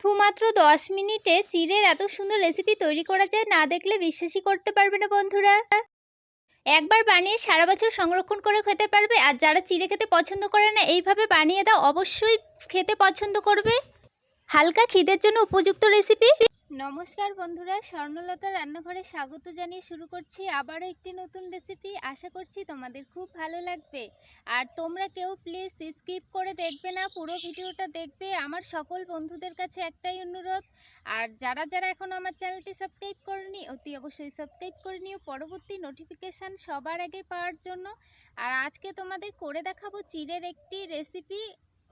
শুধুমাত্র দশ মিনিটে চিড়ের এত সুন্দর রেসিপি তৈরি করা যায় না দেখলে বিশ্বাসই করতে পারবে না বন্ধুরা। একবার বানিয়ে সারা বছর সংরক্ষণ করে খেতে পারবে আর যারা চিড়ে খেতে পছন্দ করে না, এইভাবে বানিয়ে দাও, অবশ্যই খেতে পছন্দ করবে। হালকা খিদের জন্য উপযুক্ত রেসিপি নমস্কার বন্ধুরা, স্বর্ণলতা রান্নাঘরে স্বাগত জানিয়ে শুরু করছি আবারও একটি নতুন রেসিপি আশা করছি তোমাদের খুব ভালো লাগবে। আর তোমরা কেউ প্লিজ স্কিপ করে দেখবে না, পুরো ভিডিওটা দেখবে। আমার সকল বন্ধুদের কাছে একটাই অনুরোধ। আর যারা যারা এখন আমার চ্যানেলটি সাবস্ক্রাইব করেনি, অতি অবশ্যই সাবস্ক্রাইব করে নিও। পরবর্তী নোটিফিকেশান সবার আগে পাওয়ার জন্য। আর আজকে তোমাদের করে দেখাবো চিড়ের একটি রেসিপি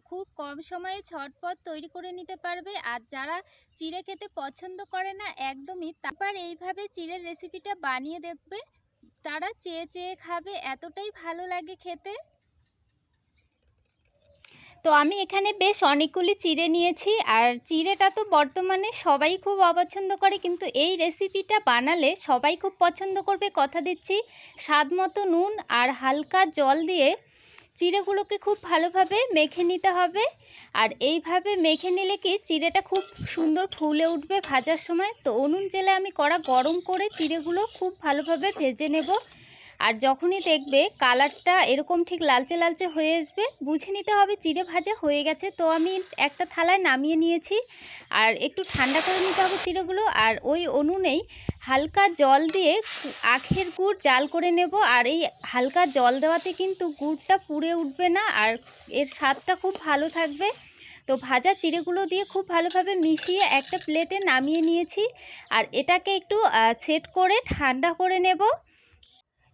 খুব কম সময়ে ঝটপট তৈরি করে নিতে পারবে। আর যারা চিড়ে খেতে পছন্দ করে না, একদমই তারপর এইভাবে চিড়ের রেসিপিটা বানিয়ে দেখবে। তারা চেয়ে চেয়ে খাবে, এতটাই ভালো লাগে খেতে। তো আমি এখানে বেশ অনেকগুলি চিড়ে নিয়েছি, আর চিড়েটা তো বর্তমানে সবাই খুব অপছন্দ করে, কিন্তু এই রেসিপিটা বানালে সবাই খুব পছন্দ করবে। কথা দিচ্ছি, স্বাদ মতো নুন আর হালকা জল দিয়ে চিড়েগুলোকে খুব ভালোভাবে মেখে নিতে হবে। আর এইভাবে মেখে নিলে কি চিড়েটা খুব সুন্দর ফুলে উঠবে ভাজার সময়? তো উনুন জেলে আমি কড়া গরম করে চিড়েগুলো খুব ভালোভাবে ভেজে নেব। আর যখনই দেখবে কালারটা এরকম ঠিক লালচে লালচে হয়ে আসবে, বুঝে নিতে হবে চিড়ে ভাজা হয়ে গেছে। তো আমি একটা থালায় নামিয়ে নিয়েছি আর একটু ঠান্ডা করে নিতে হবে চিড়েগুলো। আর ওই উনুনেই হালকা জল দিয়ে আখের গুড় জাল করে নেব। আর এই হালকা জল দেওয়াতে কিন্তু গুড়টা পুড়ে উঠবে না আর এর স্বাদটা খুব ভালো থাকবে। তো ভাজা চিড়েগুলো দিয়ে খুব ভালোভাবে মিশিয়ে একটা প্লেটে নামিয়ে নিয়েছি। আর এটাকে একটু সেট করে ঠান্ডা করে নেব।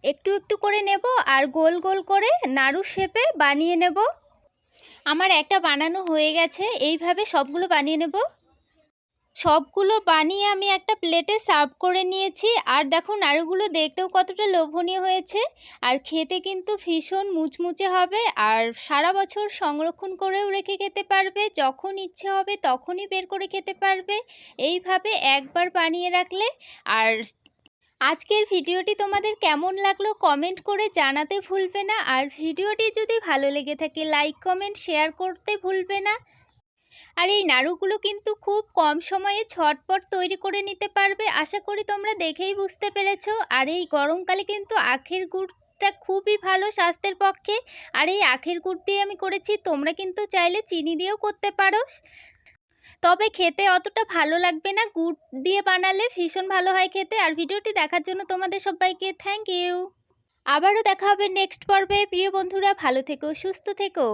একটু একটু করে নেব আর গোল গোল করে নাড়ু শেপে বানিয়ে নেব। আমার একটা বানানো হয়ে গেছে, এইভাবে সবগুলো বানিয়ে নেব। সবগুলো বানিয়ে আমি একটা প্লেটে সার্ভ করে নিয়েছি। আর দেখো, নাড়ুগুলো দেখতেও কতটা লোভনীয় হয়েছে। আর খেতে কিন্তু ভীষণ মুচমুচে হবে। আর সারা বছর সংরক্ষণ করেও রেখে খেতে পারবে। যখন ইচ্ছে হবে তখনই বের করে খেতে পারবে। এইভাবে একবার বানিয়ে রাখলে আর আজকের ভিডিওটি তোমাদের কেমন লাগল কমেন্ট করে জানাতে ভুলবে না। আর ভিডিওটি যদি ভালো লেগে থাকে লাইক কমেন্ট শেয়ার করতে ভুলবে না। আর এই নাড়ুগুলো কিন্তু খুব কম সময়ে ছটপট তৈরি করে নিতে পারবে। আশা করি তোমরা দেখেই বুঝতে পেরেছ। আর এই গরমকালে কিন্তু আখের গুড়টা খুবই ভালো স্বাস্থ্যের পক্ষে। আর এই আখের গুড় দিয়ে আমি করেছি, তোমরা কিন্তু চাইলে চিনি দিয়েও করতে পারো। তবে খেতে অতটা ভালো লাগবে না। গুড় দিয়ে বানালে ভীষণ ভালো হয় খেতে। আর ভিডিওটি দেখার জন্য তোমাদের সবাইকে থ্যাংক ইউ আবারও দেখা হবে নেক্সট পর্বে। প্রিয় বন্ধুরা, ভালো থেকো, সুস্থ থেকো।